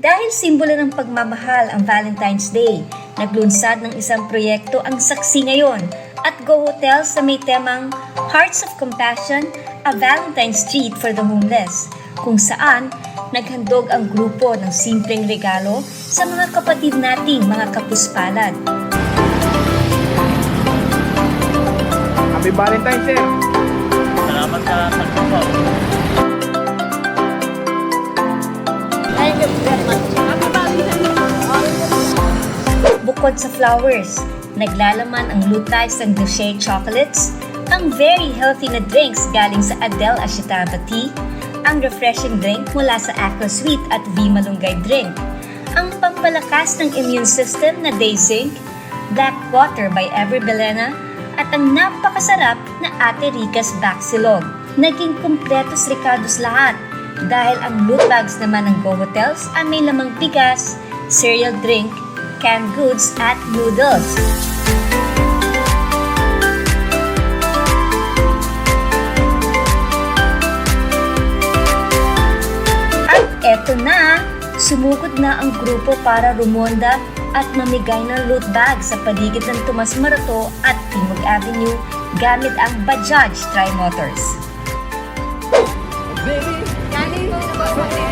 Dahil simbolo ng pagmamahal ang Valentine's Day, naglunsad ng isang proyekto ang saksi ngayon at Go Hotel sa may temang Hearts of Compassion, a Valentine's Treat for the Homeless, kung saan naghandog ang grupo ng simpleng regalo sa mga kapatid nating mga kapuspalad. Happy Valentine's, sir. Salamat sa pagpapao. Bukod sa flowers, naglalaman ang bags ng Duche Chocolates, ang very healthy na drinks galing sa Adele Ashitava Tea, ang refreshing drink mula sa Aqua Sweet at V Malunggay Drink, ang pampalakas ng immune system na Day Zinc, Black Water by Every Belena, at ang napakasarap na Ate Rica's Baxilog. Naging kumpletos ricados lahat dahil ang loot bags naman ng Go Hotels ay may lamang bigas, cereal drink, canned goods at noodles. At eto na, sumugod na ang grupo para rumonda at mamigay ng loot bag sa paligid ng Tomas Marato at Timog Avenue gamit ang Bajaj Tri-Motors. At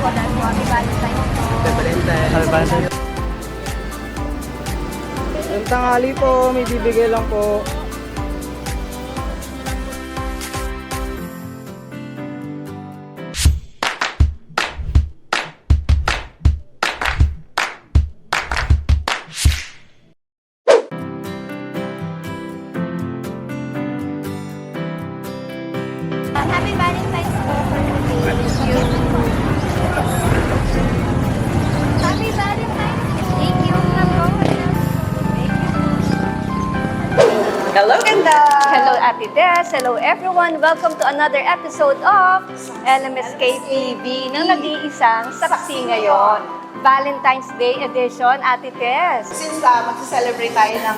sasaluho na po, Happy Valentine's po. Ang tanghali po, may bibigay lang po. Happy Valentine's Hello, ganda! Hello, Ate Des. Hello, everyone. Welcome to another episode of LMSK TV ng nag-iisang saksi ngayon. Valentine's Day edition, Ate Tess. Since uh, magsa-celebrate tayo ng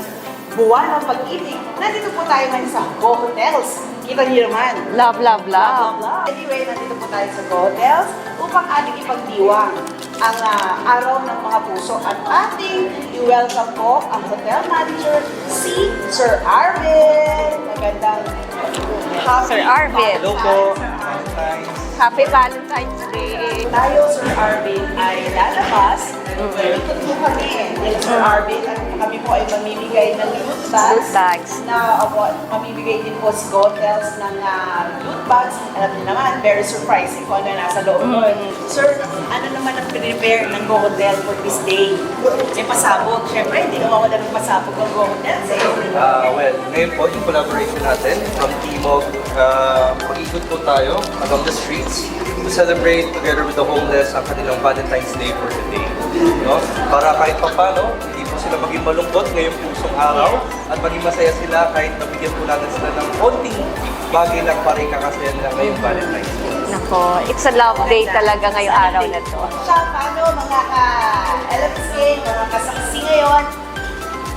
buwan ng pag-ibig, nandito po tayo ngayon sa Go Hotels. Kita niyo naman. Love, love, love. Anyway, nandito po tayo sa Go Hotels upang ating ipagdiwang ang ah, araw ng mga puso at ating i-welcome po ang hotel manager, si Sir Arvin. Magandang happy Sir Arvin. Hello po. Happy Valentine's Day. Tayo, Sir Arvin, ay lalabas. Ikot Dahil Sir Arvin, at kami po ay mamimigay ng loot bags. Loot bags. Na uh, mamimigay din po si Hotels ng uh, loot bags. Alam niyo naman, very surprising kung ano nasa loob nun. Sir, ano naman ang prepare ng Go Hotel for this day? May pasabog. Siyempre, hindi naman wala ng pasabog ang Go Hotels eh. Ah, well, ngayon po yung collaboration natin from Timog, uh, mag-ikot po tayo along the streets to celebrate together with the homeless ang kanilang Valentine's Day for today. No? Para kahit papano, hindi po sila maging malungkot ngayong pusong araw at maging masaya sila kahit nabigyan po natin sila ng konting bagay lang para ikakasaya nila ngayong Valentine's Day. Nako, it's a love day talaga ngayong araw na to. Siya, paano mga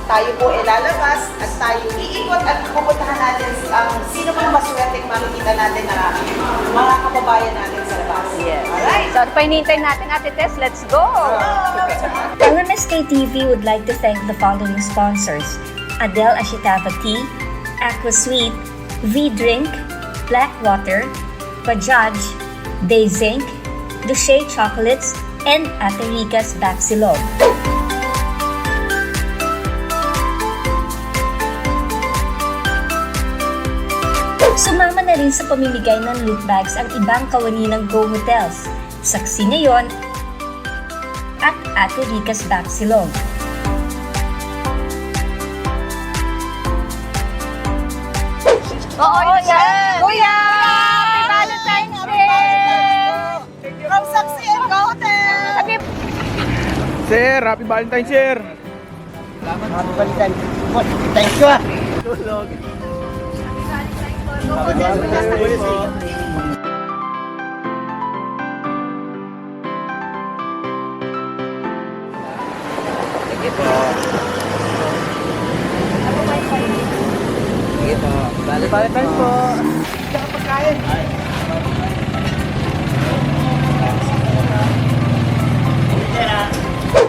tayo po ilalabas at tayo iikot at pupuntahan natin ang sino mga maswerte makikita natin na mga kababayan natin sa labas. Yes. Alright. So, pa hinihintay natin, Ate Tess? Let's go! LMSK TV would like to thank the following sponsors: Adele Ashitava Tea, Aqua Sweet, V Drink, Black Water, Bajaj, Day Zinc, Duche Chocolates, and Ate Rica's Baxilog. Sumama na rin sa pamimigay ng loot bags ang ibang kawani ng Go Hotels. Saksi ngayon at Ate Rica's Baxilog. Oo, yan! Kuya! Happy Valentine's Day! From Saksi and Go Hotel! Sir, happy Valentine's, sir. Happy Valentine's. Thank you ah. Valentine's po. Sige po. Sige po. Happy Valentine's po.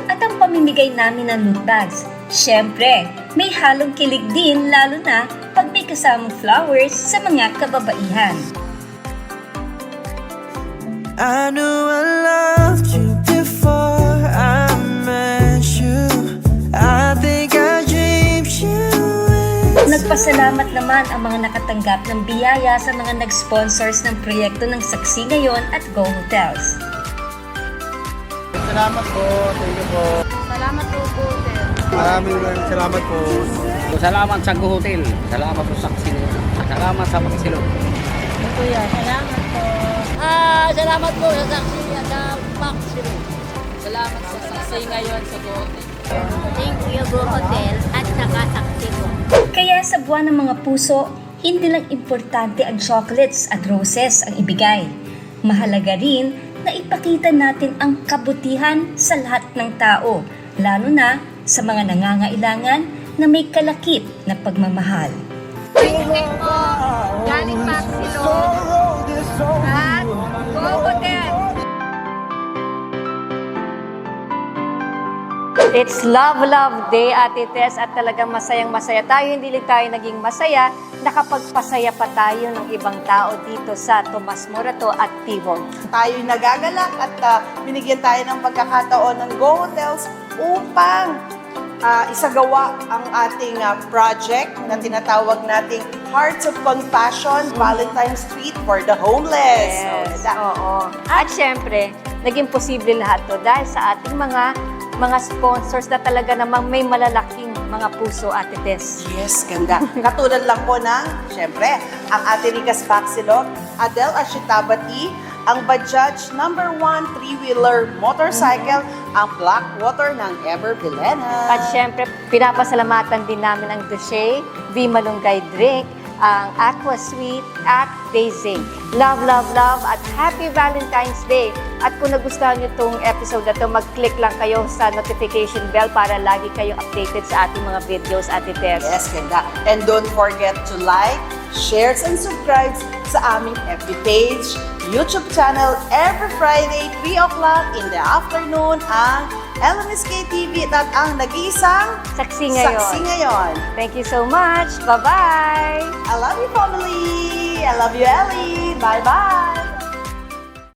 At ang pamimigay namin ng loot bags, syempre, may halong kilig din lalo na kasamang flowers sa mga kababaihan. I knew I loved you before I met you. I think I dreamed you. Nagpasalamat naman ang mga nakatanggap ng biyaya sa mga nag-sponsors ng proyekto ng Saksi Ngayon at Go Hotels. Salamat po. Thank you po. Salamat po po. Maraming maraming salamat po. Salamat sa Go Hotel. Salamat po sa Kasilo. Salamat sa Kasilo. Ah, salamat po sa saksi sa Maximo. Salamat sa saksi ngayon sa Go Thank you, Go Hotel at saka saksi mo. Kaya sa buwan ng mga puso, hindi lang importante ang chocolates at roses ang ibigay. Mahalaga rin na ipakita natin ang kabutihan sa lahat ng tao, lalo na sa mga nangangailangan na may kalakip na pagmamahal. Thank po. Galing Maxilo. At Go Hotel. It's Love Love Day, Ate Tess, at talagang masayang-masaya tayo. Hindi lang tayo naging masaya, nakapagpasaya pa tayo ng ibang tao dito sa Tomas Morato at Tibog. Tayo'y nagagalak at ah, binigyan tayo ng pagkakataon ng Go Hotels upang ah, isagawa ang ating ah, project na tinatawag nating Hearts of Compassion Valentine's Street for the Homeless. Yes, So, da- oo. At syempre, naging posible lahat to dahil sa ating mga mga sponsors na talaga namang may malalaking mga puso, Ate Tess. Yes, ganda. Katulad lang po ng, syempre, ang Ate Ricas Baxilog, Adele Ashitabati, ang Bajaj number 1 three-wheeler motorcycle, ang Blackwater ng Ever Bilena. At syempre, pinapasalamatan din namin ang Duche, V Malunggay Drink, ang Aqua Sweet at Daisy. Love, love, love at Happy Valentine's Day. At kung nagustuhan nyo itong episode na to, mag-click lang kayo sa notification bell para lagi kayo updated sa ating mga videos, Ate Tess. Yes, ganda. And don't forget to like, share, and subscribe sa aming FB page, YouTube channel, every Friday, 3 o'clock in the afternoon, ang LMSK TV at ang nag-iisang Saksi ngayon. Saksi ngayon. Thank you so much. Bye-bye! I love you, family! I love you, Ellie! Bye-bye!